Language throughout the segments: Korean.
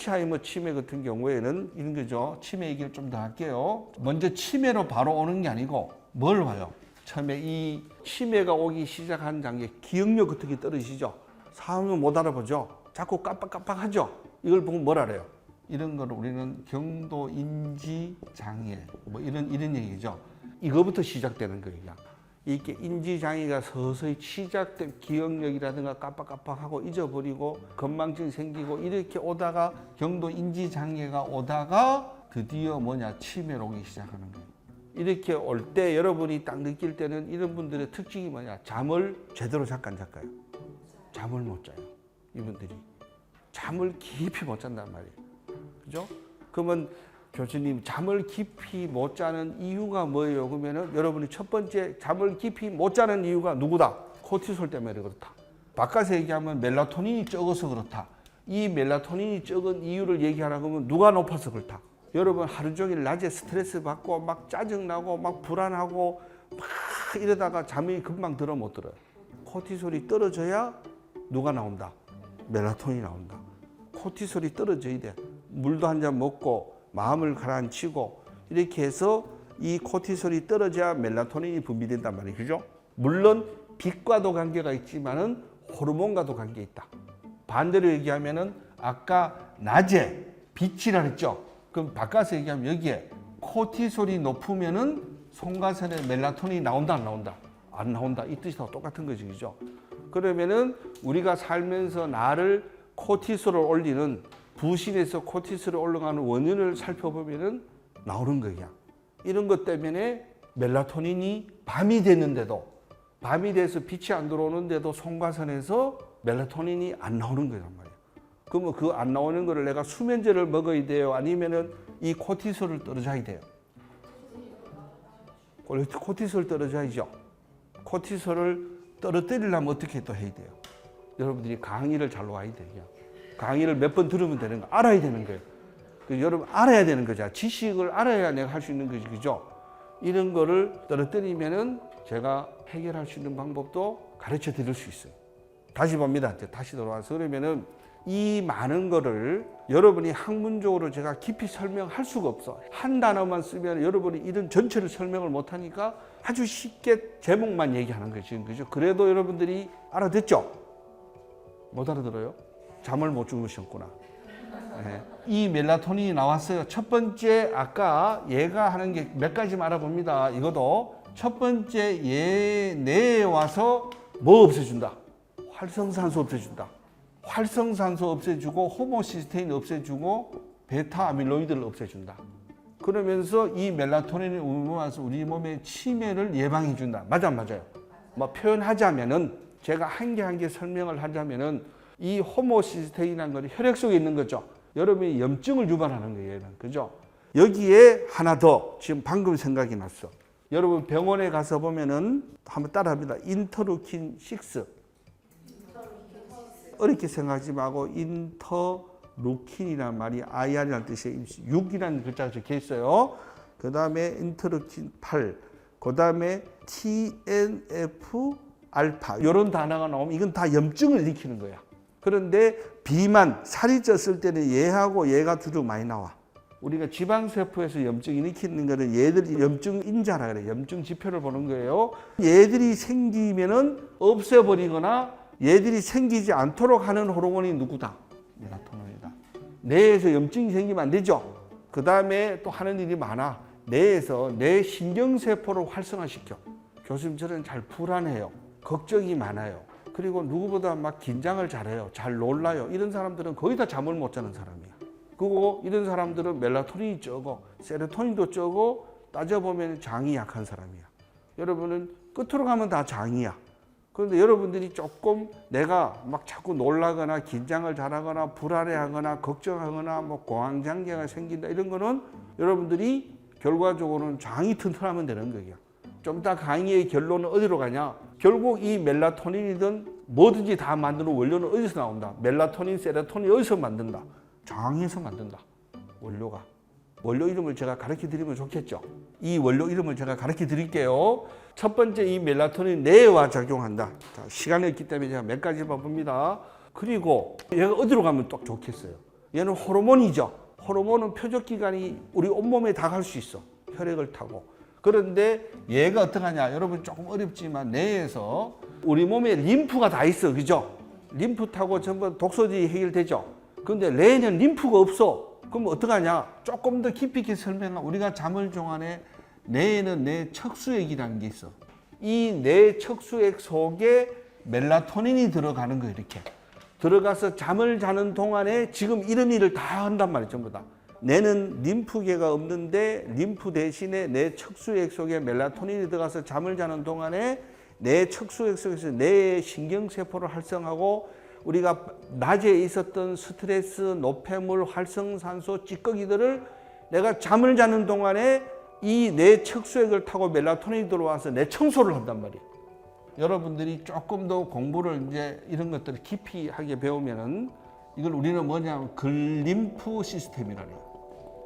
알츠하이머 치매 같은 경우에는 이런 거죠. 치매 얘기를 좀 더 할게요. 먼저 치매로 바로 오는 게 아니고 뭘 와요? 처음에 이 치매가 오기 시작한 단계 기억력 같은 게 떨어지죠. 사람은 못 알아보죠. 자꾸 깜빡깜빡하죠. 이걸 보고 뭘 알아요? 이런 거를 우리는 경도 인지 장애 뭐 이런 이런 얘기죠. 이거부터 시작되는 거예요. 이렇게 인지 장애가 서서히 시작된 기억력이라든가 깜빡깜빡하고 잊어버리고 건망증 생기고 이렇게 오다가 경도 인지 장애가 오다가 드디어 뭐냐 치매로 오기 시작하는 거예요. 이렇게 올 때 여러분이 딱 느낄 때는 이런 분들의 특징이 뭐냐 잠을 제대로 잠깐 잘까요? 잠을 못 자요. 이분들이 잠을 깊이 못 잔단 말이에요. 그죠? 그러면 교수님 잠을 깊이 못 자는 이유가 뭐예요? 그러면은 여러분이 첫 번째 잠을 깊이 못 자는 이유가 누구다? 코티솔 때문에 그렇다. 바깥에 얘기하면 멜라토닌이 적어서 그렇다. 이 멜라토닌이 적은 이유를 얘기하라고 하면 누가 높아서 그렇다. 여러분 하루 종일 낮에 스트레스 받고 막 짜증 나고 막 불안하고 막 이러다가 잠이 금방 들어 못 들어요. 코티솔이 떨어져야 누가 나온다? 멜라토닌이 나온다. 코티솔이 떨어져야 돼. 물도 한 잔 먹고 마음을 가라앉히고 이렇게 해서 이 코티솔이 떨어져야 멜라토닌이 분비된단 말이에요. 그죠? 물론 빛과도 관계가 있지만은 호르몬과도 관계 있다. 반대로 얘기하면은 아까 낮에 빛이라 했죠. 그럼 바꿔서 얘기하면 여기에 코티솔이 높으면은 송가선에 멜라토닌이 나온다 안 나온다? 안 나온다. 이 뜻이 다 똑같은 거지. 그죠? 그러면은 우리가 살면서 나를 코티솔을 올리는 부신에서 코티솔이 올라가는 원인을 살펴보면은 나오는 거야. 이런 것 때문에 멜라토닌이 밤이 됐는데도 밤이 돼서 빛이 안 들어오는데도 송가선에서 멜라토닌이 안 나오는 거란 말이야. 그러면 그 안 나오는 거를 내가 수면제를 먹어야 돼요? 아니면은 이 코티솔을 떨어져야 돼요? 코티솔 떨어져야죠. 코티솔을 떨어뜨리려면 어떻게 또 해야 돼요? 여러분들이 강의를 잘 와야 돼요. 강의를 몇 번 들으면 되는 거 알아야 되는 거예요. 그 여러분 알아야 되는 거죠. 지식을 알아야 내가 할 수 있는 거지, 그죠? 이런 거를 떨어뜨리면은 제가 해결할 수 있는 방법도 가르쳐 드릴 수 있어요. 다시 봅니다. 다시 돌아와서 그러면은 이 많은 거를 여러분이 학문적으로 제가 깊이 설명할 수가 없어. 한 단어만 쓰면 여러분이 이런 전체를 설명을 못 하니까 아주 쉽게 제목만 얘기하는. 지금 그죠? 그래도 여러분들이 알아듣죠? 못 알아들어요? 잠을 못 주무셨구나. 네. 이 멜라토닌이 나왔어요. 첫 번째 아까 얘가 하는 게 몇 가지 알아봅니다. 이것도 첫 번째 얘 내에 와서 뭐 없애준다. 활성산소 없애준다. 활성산소 없애주고 호모시스테인 없애주고 베타 아밀로이드를 없애준다. 그러면서 이 멜라토닌이 와서 우리 몸의 치매를 예방해준다. 맞아 안 맞아요? 뭐 표현하자면은 제가 한 개 한 개 설명을 하자면은 이 호모시스테인이라는 건 혈액 속에 있는 거죠. 여러분이 염증을 유발하는 거예요. 얘는. 그죠? 여기에 하나 더 지금 방금 생각이 났어. 여러분 병원에 가서 보면은 한번 따라합니다. 인터루킨 6. 어렵게 생각하지 말고 인터루킨이라는 말이 IR이라는 뜻이에요. 6이라는 글자가 적혀 있어요. 그 다음에 인터루킨 8. 그 다음에 TNF 알파. 이런 단어가 나오면 이건 다 염증을 일으키는 거야. 그런데 비만, 살이 쪘을 때는 얘하고 얘가 두둑 많이 나와. 우리가 지방세포에서 염증 일으키는 거는 얘들이 염증 인자라 그래. 염증 지표를 보는 거예요. 얘들이 생기면은 없애버리거나 얘들이 생기지 않도록 하는 호르몬이 누구다? 멜라토닌이다. 뇌에서 염증이 생기면 안 되죠. 그 다음에 또 하는 일이 많아. 뇌에서 뇌 신경세포를 활성화시켜. 교수님 저는 잘 불안해요. 걱정이 많아요. 그리고 누구보다 막 긴장을 잘해요. 잘 놀라요. 이런 사람들은 거의 다 잠을 못 자는 사람이야. 그리고 이런 사람들은 멜라토닌이 적어, 세로토닌도 적어, 따져보면 장이 약한 사람이야. 여러분은 끝으로 가면 다 장이야. 그런데 여러분들이 조금 내가 막 자꾸 놀라거나 긴장을 잘하거나 불안해하거나 걱정하거나 뭐 공황장애가 생긴다 이런 거는 여러분들이 결과적으로는 장이 튼튼하면 되는 거야. 좀 이따 강의의 결론은 어디로 가냐? 결국 이 멜라토닌이든 뭐든지 다 만드는 원료는 어디서 나온다? 멜라토닌, 세로토닌 어디서 만든다? 장에서 만든다. 원료가. 원료 이름을 제가 가르쳐 드리면 좋겠죠. 이 원료 이름을 제가 가르쳐 드릴게요. 첫 번째 이 멜라토닌 뇌와 작용한다. 자, 시간이 없기 때문에 제가 몇 가지 봐봅니다. 그리고 얘가 어디로 가면 딱 좋겠어요. 얘는 호르몬이죠. 호르몬은 표적 기관이 우리 온몸에 다 갈 수 있어. 혈액을 타고. 그런데 얘가 어떡하냐? 여러분 조금 어렵지만 뇌에서 우리 몸에 림프가 다 있어. 그죠? 림프 타고 전부 독소지 해결되죠. 근데 뇌에는 림프가 없어. 그럼 어떡하냐? 조금 더 깊이 있게 설명하면 우리가 잠을 종안에 뇌에는 뇌 척수액이라는 게 있어. 이 뇌 척수액 속에 멜라토닌이 들어가는 거예요, 이렇게. 들어가서 잠을 자는 동안에 지금 이런 일을 다 한단 말이에요, 전부 다. 뇌는 림프계가 없는데 림프 대신에 내 척수액 속에 멜라토닌이 들어가서 잠을 자는 동안에 내 척수액 속에서 내 신경세포를 활성하고 우리가 낮에 있었던 스트레스, 노폐물, 활성산소, 찌꺼기들을 내가 잠을 자는 동안에 이내 척수액을 타고 멜라토닌이 들어와서 내 청소를 한단 말이에요. 여러분들이 조금 더 공부를 이제 이런 것들을 깊이 하게 배우면은 이걸 우리는 뭐냐면 글림프 시스템이라요.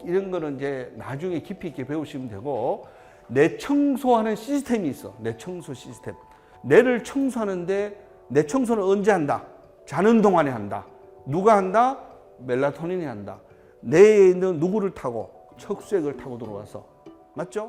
이런 거는 이제 나중에 깊이 있게 배우시면 되고 내 청소하는 시스템이 있어. 내 청소 시스템. 뇌를 청소하는데 내 청소는 언제 한다? 자는 동안에 한다. 누가 한다? 멜라토닌이 한다. 뇌에 있는 누구를 타고 척수액을 타고 들어와서 맞죠?